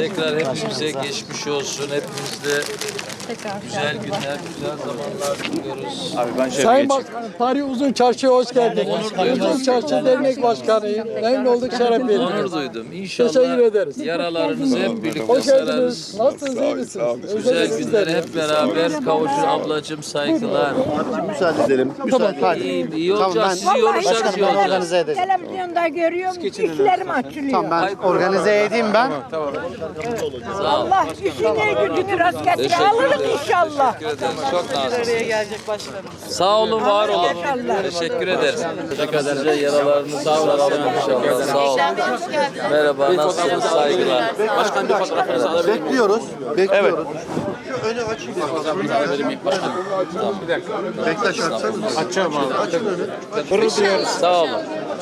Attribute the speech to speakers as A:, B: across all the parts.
A: Tekrar hepimize geçmiş olsun. Hepimizde güzel günler, güzel zamanlar diliyoruz.
B: Abi ben şöyle
C: Sayın. Başkanım, Tarih Uzun Çarşı'ya hoş geldiniz. Uzun Çarşı Dernek Başkanıyım. Memnun olduk, şeref
A: Onur
C: verdiniz.
A: duydum. İnşallah
C: Teşekkür ederiz.
A: yaralarınızı hep birlikte
C: Hoş
A: sararız.
C: geldiniz. Nasılsınız, iyi misiniz?
A: Güzel günlere
C: sizler.
A: hep beraber kavuşun ablacığım saygılar.
D: Müsaade edelim. Müsaade. Hadi.
A: İyiyim, iyi olacağız. Sizi yoracağız,
D: Başkanım,
A: iyi
D: ben
A: olacağız.
D: organize edeceğim.
E: Televizyonda görüyorum, işlerim açılıyor.
D: Tamam ben organize edeyim ben.
A: Sağ ol.
E: Allah işine gücünü rast getire. Alırız inşallah.
A: Teşekkür ederiz. Çok naziksiniz. Sağ olun, var olun. Teşekkür ederiz. Teşekkür ederiz. Size yaralarınızı saralım inşallah. Sağ olun. Merhaba, nasılsınız? Saygılar.
B: Başkan bir fotoğrafınızı alabilir miyim?
D: Bekliyoruz. Bekliyoruz. Bektaş açsanız.
B: Açacağım abi.
A: Sağ olun.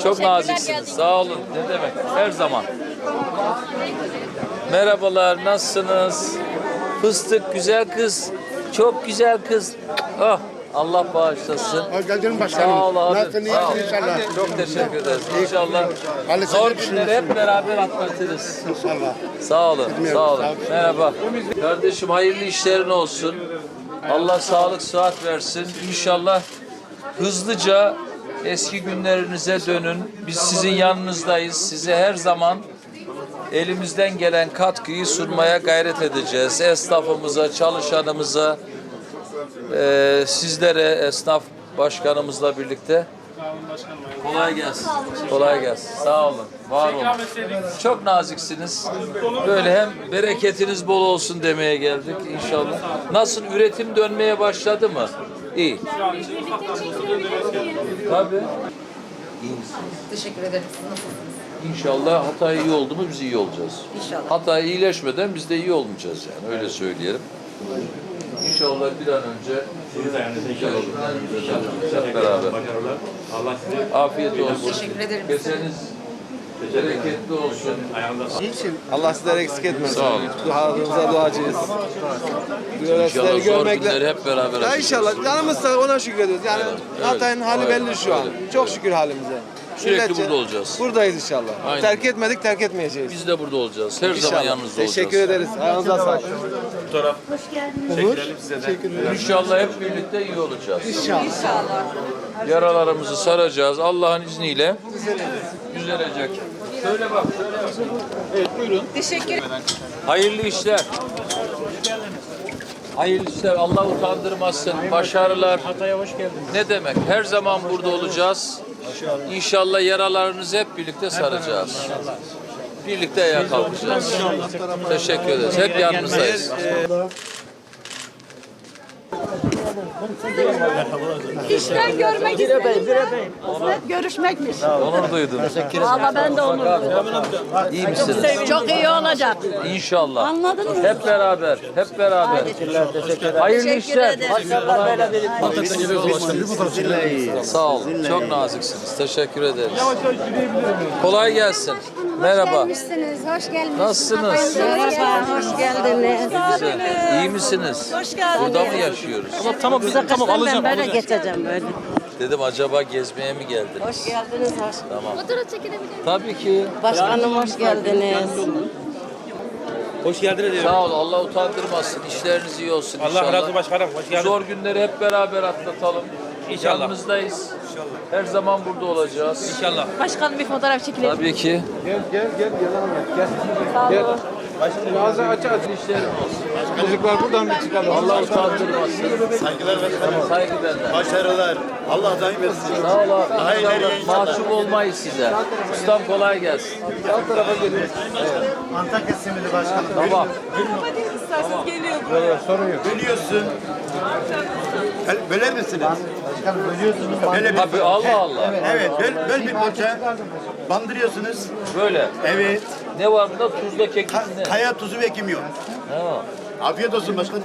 A: Çok naziksiniz. Sağ olun. Ne demek? Her zaman. Merhabalar, nasılsınız? Fıstık, güzel kız. Çok güzel kız. Oh, Allah bağışlasın.
F: Geldin başkanım.
A: Sağ ol abi.
F: Nasılsın?
A: Sağ ol.
F: İnşallah.
A: Çok teşekkür ederiz. İnşallah
F: Ali,
A: zor günleri hep beraber atlatırız.
F: İnşallah.
A: Sağ olun, sağ olun. Merhaba. Kardeşim hayırlı işlerin olsun. Allah sağlık sıhhat versin. İnşallah hızlıca eski günlerinize dönün. Biz sizin yanınızdayız. Size her zaman elimizden gelen katkıyı sunmaya gayret edeceğiz. Esnafımıza, çalışanımıza, eee, sizlere, esnaf başkanımızla birlikte. Kolay gelsin. Kolay gelsin. Sağ olun. Var olun. Çok naziksiniz. Böyle hem bereketiniz bol olsun demeye geldik inşallah. Nasıl üretim dönmeye başladı mı? İyi. Tabii.
G: Teşekkür ederim. Siz nasılsınız?
A: İnşallah Hatay iyi oldu mu biz iyi olacağız.
G: İnşallah.
A: Hatay iyileşmeden biz de iyi olmayacağız yani öyle söyleyelim. İnşallah bir an önce hep beraber.
B: Allah sizi
A: Afiyet olsun.
G: Teşekkür ederim.
A: Keseniz bereketli olsun.
H: Allah sizleri eksik etmesin.
A: Sağ olun.
H: Dualarınıza duacıyız. Böyle sizleri
A: İnşallah zor
H: görmekle...
A: günleri hep beraber
H: Ya inşallah canımız sağ ona şükrediyoruz. Yani Hatay'ın hali
A: öyle,
H: belli şu an. Çok şükür halimize.
A: Sürekli
H: Milletçe
A: burada olacağız.
H: Buradayız inşallah.
A: Aynen.
H: Terk etmedik, terk etmeyeceğiz.
A: Biz de burada olacağız. Her zaman yanınızda olacağız.
H: Teşekkür ederiz. Ayağınıza sağlık.
A: İnşallah hep birlikte iyi olacağız. İnşallah. Yaralarımızı saracağız. Allah'ın izniyle düzelecek. Şöyle bak, şöyle bak.
G: Teşekkür
A: Hayırlı işler. Hayırlı işler. Allah utandırmasın. Başarılar. Hatay'a hoş geldiniz. Ne demek? Her zaman burada olacağız. İnşallah yaralarınızı hep birlikte saracağız. Birlikte ayağa kalkacağız. Teşekkür ederiz. Hep yanınızdayız.
E: İşten görmek istedim. Görüşmekmiş.
A: Onur duydum.
E: Valla ben de onu.
A: İyi misiniz?
E: Çok iyi olacak.
A: İnşallah.
E: Anladın mı?
A: Hep beraber, hep beraber. Hayırlı işler. Sağ olun. Çok naziksiniz. Teşekkür ederiz. Kolay gelsin. Merhaba.
I: Gelmişsiniz, hoş geldiniz.
A: Nasılsınız?
I: Merhaba, hoş geldiniz.
A: Güzel. İyi misiniz? Hoş geldiniz. Burada mı yaşıyoruz?
B: tamam tamam alacağım.
I: Ben böyle geçeceğim böyle.
A: Dedim acaba gezmeye mi geldiniz?
I: Hoş geldiniz, hoş.
A: Tamam.
I: Fotoğraf çekilebilir
A: Tabii ki.
I: Başkanım hoş geldiniz.
B: Hoş geldiniz diyorum.
A: Sağ ol. Allah utandırmasın. İşleriniz iyi olsun
B: Allah
A: inşallah.
B: razı olsun başkanım. Hoş geldiniz.
A: Zor günleri hep beraber atlatalım.
B: İnşallah.
A: Yanınızdayız. Her zaman burada olacağız.
B: İnşallah.
I: Başkanım bir fotoğraf çekilebilir
A: Tabii ki.
H: Gel gel gel yanıma gel. Gel. Ağzı aç aç.
A: İşlerin olsun.
H: Çocuklar buradan bir çıkalım.
A: Allah utandırmasın.
D: Saygılar başkanım.
A: Saygı benden.
D: Başarılar. Allah daim etsin.
A: Sağ ol abi.
D: Daha ileriye
A: İnşallah
D: inşallah.
A: mahcup olmayız size. Ustam kolay gelsin.
H: Alt tarafa gelin.
D: Antakya simidi başkanım.
A: Tamam.
D: Bölüyorsun. Böl- Böler misiniz? Başkanım bölüyorsunuz. Böyle bir,
A: Tabii Allah Allah.
D: evet, böl, böl bir parça. Bandırıyorsunuz.
A: Böyle.
D: Evet.
A: Ne var burada? Tuzla kek
D: Ka- kaya tuzu ve kimyon.
A: Ha.
D: Afiyet olsun başkanım.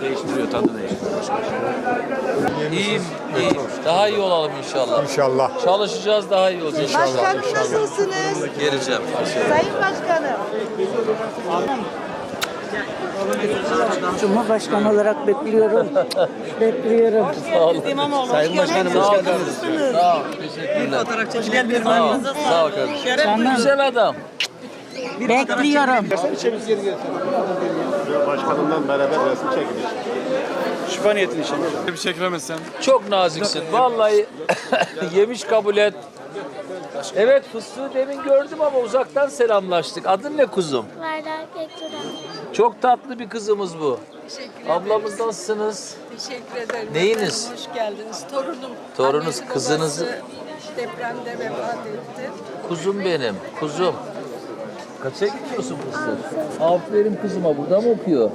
B: Değiştiriyor tadı değiştiriyor.
A: İyiyim, iyiyim. Daha iyi olalım inşallah.
F: İnşallah.
A: Çalışacağız daha iyi olacağız inşallah.
E: Başkanım nasılsınız?
A: Geleceğim.
E: Sayın Başkanım.
J: Cumhurbaşkanı olarak bekliyorum. bekliyorum.
A: Sağ olun. Sayın Başkanım hoş geldiniz. Sağ ol. Teşekkürler. Sağ ol. Sağ ol kardeşim. Güzel adam.
J: Bekliyorum.
D: Başkanımla beraber resim çekilir.
H: Şifa niyetini inşallah. Bir çekemezsen.
A: Çok naziksin. Vallahi yemiş kabul et. Evet fıstığı demin gördüm ama uzaktan selamlaştık. Adın ne kuzum?
F: Vardak Bekir'e.
A: Çok tatlı bir kızımız bu. Ablamız nasılsınız?
E: Teşekkür ederim.
A: Neyiniz?
E: Efendim, Hoş geldiniz. Torunum.
A: Torununuz,
E: Annesi,
A: kızınızı-
E: babası Depremde vefat etti.
A: Kuzum benim, kuzum. Kaça gidiyorsun fıstık? Aferin kızıma, burada mı okuyor?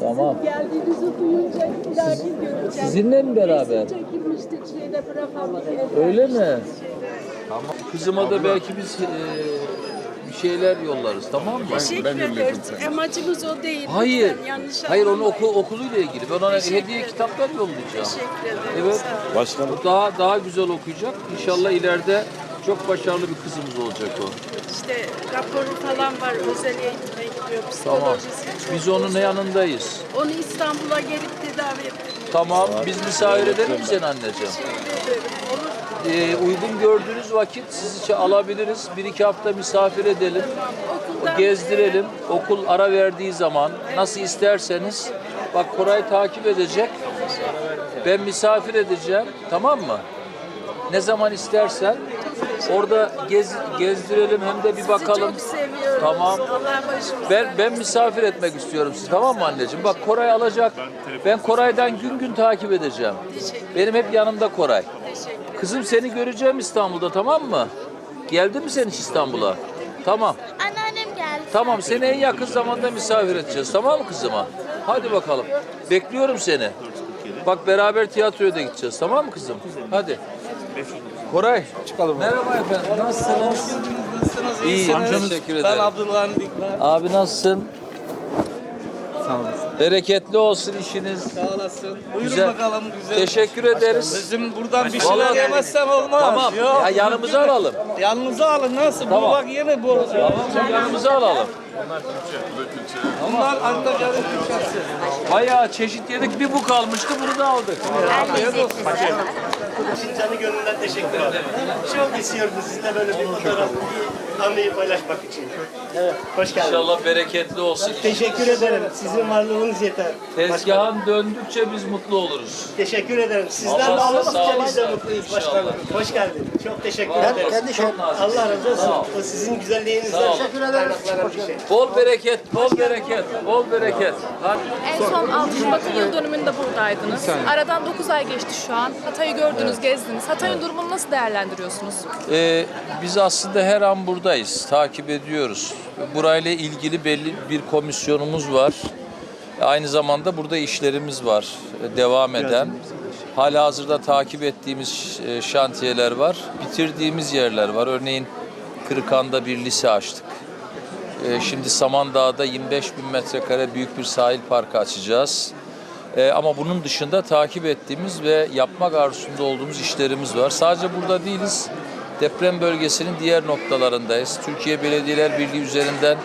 A: Tamam.
E: Geldiğinizi duyunca ilahi göreceğim.
A: Sizinle mi beraber?
E: Çekilmiştik şeyde
A: Öyle mi? Tamam. Kızıma da belki biz eee, bir şeyler yollarız, tamam mı?
E: Teşekkür ederiz. Amacımız o değil.
A: Hayır.
E: Lütfen yanlış
A: Hayır onu
E: anlamayın.
A: oku, okuluyla ilgili. Ben ona
E: Teşekkür
A: hediye
E: ederim.
A: kitaplar yollayacağım.
E: Teşekkür ederim.
A: Evet.
E: Sağ olun.
H: Başkanım.
A: Daha daha güzel okuyacak. İnşallah ileride çok başarılı bir kızımız olacak o.
E: İşte raporu falan var. Özel eğitime gidiyor.
A: Tamam.
E: Psikolojisi çok
A: Biz onun
E: güzel.
A: yanındayız.
E: Onu İstanbul'a gelip tedavi ettim.
A: Tamam. Biz misafir edelim mi seni anneciğim?
E: Teşekkür ederim. Olur.
A: Ee, uygun gördüğünüz vakit sizi alabiliriz. Bir iki hafta misafir edelim.
E: Okuldan
A: Gezdirelim. Okul ara verdiği zaman nasıl isterseniz. Bak Koray takip edecek. Ben misafir edeceğim. Tamam mı? Ne zaman istersen. Orada gez, gezdirelim hem de bir bakalım.
E: Çok seviyoruz.
A: Tamam.
E: Allah.
A: Ben ben misafir etmek istiyorum sizi tamam mı anneciğim? Bak Koray alacak. Ben Koray'dan gün gün takip edeceğim. Benim hep yanımda Koray. Kızım seni göreceğim İstanbul'da tamam mı? Geldi mi sen hiç İstanbul'a? Tamam.
F: Anneannem geldi.
A: Tamam seni en yakın zamanda misafir edeceğiz tamam mı kızıma? Hadi bakalım. Bekliyorum seni. Bak beraber tiyatroya da gideceğiz tamam mı kızım? Hadi. Koray. Çıkalım. Merhaba efendim. Nasılsınız? İyi. Teşekkür ederim.
B: Abdullah'ın
A: Abi nasılsın? Bereketli olsun işiniz.
B: Sağ olasın. Buyurun
A: Güzel.
B: bakalım güzel.
A: Teşekkür ederiz.
B: Bizim buradan bir
A: Vallahi-
B: şeyler yemezsem olmaz.
A: Tamam.
B: Yok.
A: Ya yanımıza alalım.
B: Yanınıza alın nasıl?
A: Tamam.
B: Bu bak yeni bu.
A: Tamam. Yanımıza alalım.
B: Bunlar Antalya'nın Türkçesi.
A: Bayağı çeşit yedik. Bir bu kalmıştı. Bunu da aldık.
K: Canı gönülden teşekkür ederim. Çok istiyordum sizinle böyle bir fotoğraf, bir anıyı paylaşmak için. Evet, hoş geldiniz.
A: İnşallah bereketli olsun.
K: Teşekkür ederim. Sizin varlığınız yeter.
A: Tezgahın döndükçe biz mutlu oluruz.
K: Teşekkür ederim. Sizden de
A: Allah sağlık
K: biz de mutluyuz
A: İnşallah.
K: başkanım. Hoş geldin. Çok teşekkür ederim.
A: Çok nazik.
K: Allah razı olsun. O sizin güzelliğinizden kaynaklanan bir şey.
A: Bol bereket, bol bereket, bol bereket. Hadi.
I: En son 6 Şubat'ın yıl dönümünde buradaydınız. Aradan 9 ay geçti şu an. Hatay'ı gördünüz, gezdiniz. Hatay'ın durumunu nasıl değerlendiriyorsunuz?
A: Ee, biz aslında her an buradayız, takip ediyoruz. Burayla ilgili belli bir komisyonumuz var. Aynı zamanda burada işlerimiz var, e, devam eden. Hala hazırda takip ettiğimiz e, şantiyeler var, bitirdiğimiz yerler var. Örneğin Kırıkan'da bir lise açtık. E, Şimdi Samandağ'da 25 bin metrekare büyük bir sahil parkı açacağız. E, ama bunun dışında takip ettiğimiz ve yapmak arzusunda olduğumuz işlerimiz var. Sadece burada değiliz. Deprem bölgesinin diğer noktalarındayız. Türkiye Belediyeler Birliği üzerinden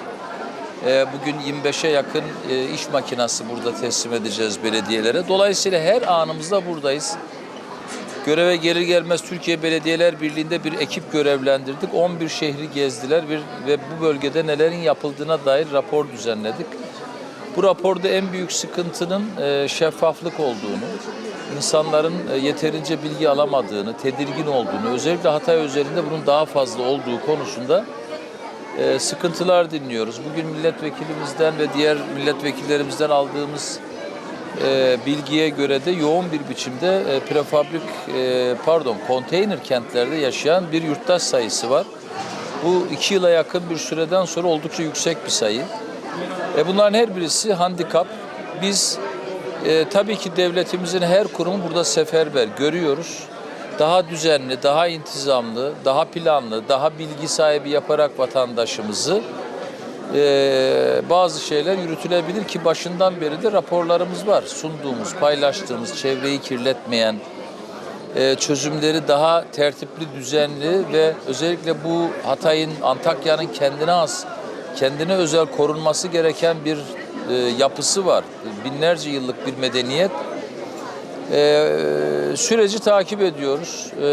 A: e, bugün 25'e yakın e, iş makinası burada teslim edeceğiz belediyelere. Dolayısıyla her anımızda buradayız. Göreve gelir gelmez Türkiye Belediyeler Birliği'nde bir ekip görevlendirdik. 11 şehri gezdiler bir, ve bu bölgede nelerin yapıldığına dair rapor düzenledik. Bu raporda en büyük sıkıntının e, şeffaflık olduğunu, insanların e, yeterince bilgi alamadığını, tedirgin olduğunu, özellikle Hatay üzerinde bunun daha fazla olduğu konusunda e, sıkıntılar dinliyoruz. Bugün milletvekilimizden ve diğer milletvekillerimizden aldığımız bilgiye göre de yoğun bir biçimde prefabrik pardon konteyner kentlerde yaşayan bir yurttaş sayısı var. Bu iki yıla yakın bir süreden sonra oldukça yüksek bir sayı. E, bunların her birisi handikap. Biz e, tabii ki devletimizin her kurumu burada seferber görüyoruz. Daha düzenli, daha intizamlı, daha planlı, daha bilgi sahibi yaparak vatandaşımızı e, bazı şeyler yürütülebilir ki başından beri de raporlarımız var. Sunduğumuz, paylaştığımız, çevreyi kirletmeyen, e, çözümleri daha tertipli, düzenli ve özellikle bu Hatay'ın, Antakya'nın kendine az, kendine özel korunması gereken bir e, yapısı var. Binlerce yıllık bir medeniyet. E, süreci takip ediyoruz. E,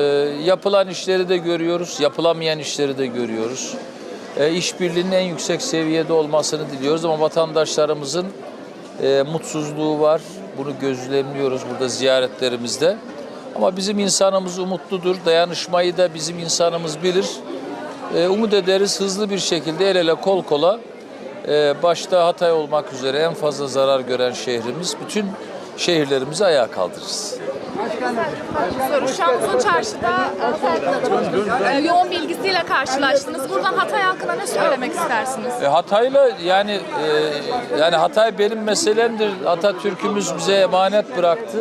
A: yapılan işleri de görüyoruz, yapılamayan işleri de görüyoruz. e, işbirliğinin en yüksek seviyede olmasını diliyoruz ama vatandaşlarımızın e, mutsuzluğu var. Bunu gözlemliyoruz burada ziyaretlerimizde. Ama bizim insanımız umutludur. Dayanışmayı da bizim insanımız bilir. E, umut ederiz hızlı bir şekilde el ele kol kola e, başta Hatay olmak üzere en fazla zarar gören şehrimiz bütün şehirlerimizi ayağa kaldırırız.
I: Soru. Şu an Uzun Çarşı'da e, yoğun bilgisiyle karşılaştınız. Buradan Hatay halkına ne söylemek istersiniz?
A: E, Hatay'la yani e, yani Hatay benim meselemdir. Atatürk'ümüz bize emanet bıraktı.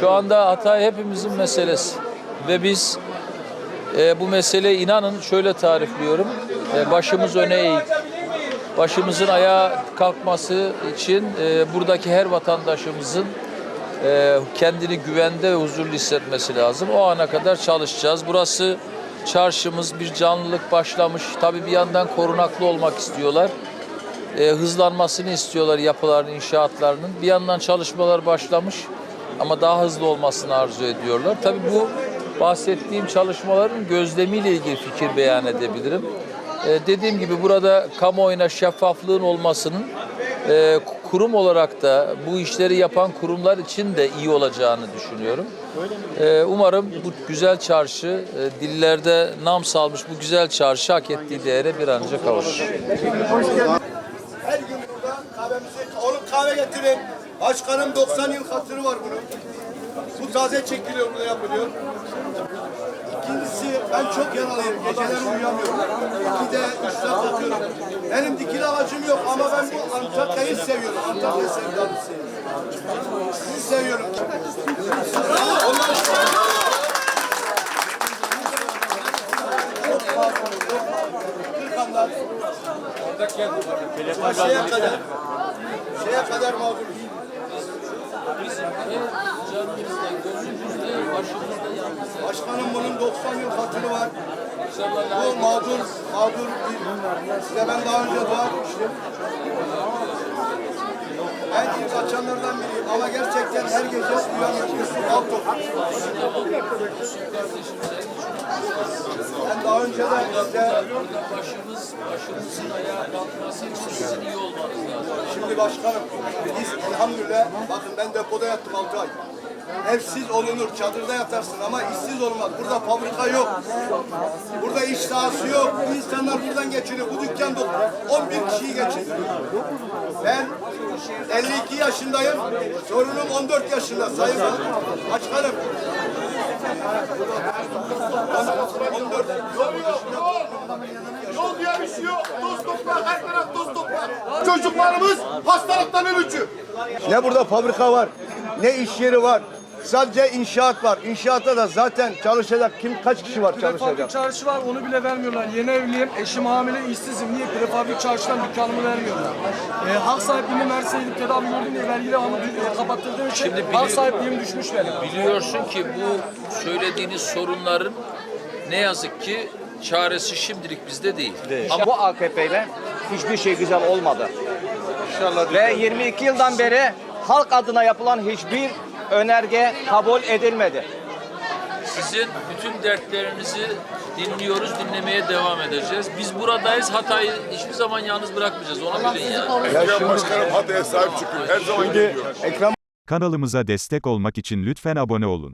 A: Şu anda Hatay hepimizin meselesi ve biz e, bu meseleyi inanın şöyle tarifliyorum. E, başımız öne eğik. Başımızın ayağa kalkması için e, buradaki her vatandaşımızın e, kendini güvende ve huzurlu hissetmesi lazım. O ana kadar çalışacağız. Burası çarşımız bir canlılık başlamış. Tabii bir yandan korunaklı olmak istiyorlar. E, hızlanmasını istiyorlar yapıların, inşaatlarının. Bir yandan çalışmalar başlamış ama daha hızlı olmasını arzu ediyorlar. Tabii bu bahsettiğim çalışmaların gözlemiyle ilgili fikir beyan edebilirim. E, dediğim gibi burada kamuoyuna şeffaflığın olmasının e, kurum olarak da bu işleri yapan kurumlar için de iyi olacağını düşünüyorum. E, umarım bu güzel çarşı, e, dillerde nam salmış bu güzel çarşı hak ettiği değere bir an önce kavuşur.
D: Her gün burada kahvemizi, oğlum kahve getirin. Başkanım 90 yıl hatırı var bunun. Bu taze çekiliyor, burada yapılıyor. İkincisi ben çok yaralıyım. Geceleri uyuyamıyorum. İki de üçte kalkıyorum. Benim dikili ağacım yok ama ben bu Antakya'yı seviyorum. Antakya sevdalısıyım. Sizi seviyorum. Ondan sonra... Kırkanlar. Şeye kadar. Şeye kadar mağdur. Başkanım bunun 90 yıl hatırı var. Bu mağdur, mağdur bir. Size ben daha önce dua etmiştim. Ben ilk açanlardan biriyim ama gerçekten her gece uyanıyorum. Yusuf Altok. Ben daha önce de size
A: Başımız, başımızın ayağa kalkması için sizin iyi olmanız lazım.
D: Şimdi başkanım, biz elhamdülillah, bakın ben depoda yattım 6 ay. Evsiz olunur, çadırda yatarsın ama işsiz olmaz. Burada fabrika yok. Burada iş sahası yok. Bu insanlar buradan geçiniyor. Bu dükkan dolu. 11 kişiyi geçindiriyor. Ben 52 yaşındayım. Sorunum 14 yaşında sayın başkanım. 14
L: Yol diye bir şey yok. Toz toprak, her taraf toz toprak. Çocuklarımız hastalıktan ölücü.
D: Ne burada fabrika var, ne iş yeri var. Sadece inşaat var. İnşaatta da zaten çalışacak kim kaç kişi var
C: Prefabrik
D: çalışacak?
C: çarşı var onu bile vermiyorlar. Yeni evliyim, eşim hamile, işsizim. Niye? Prefabrik çarşıdan dükkanımı vermiyorlar. Ee, hak sahipliğimi Mersin'e gidip tedavi gördüm diye vergiyle hamı e, kapattırdığım için
A: Şimdi
C: hak
A: bili-
C: sahipliğim düşmüş benim.
A: Biliyorsun ki bu söylediğiniz sorunların ne yazık ki çaresi şimdilik bizde değil.
H: Ama bu AKP ile hiçbir şey güzel olmadı. Ve 22 yıldan beri halk adına yapılan hiçbir önerge kabul edilmedi.
A: Sizin bütün dertlerinizi dinliyoruz, dinlemeye devam edeceğiz. Biz buradayız, Hatay'ı hiçbir zaman yalnız bırakmayacağız. Onu bilin yani.
L: Başkanım Hatay'a sahip çıkıyor. Her zaman geliyor.
D: Ekrem
M: Kanalımıza destek olmak için lütfen abone olun.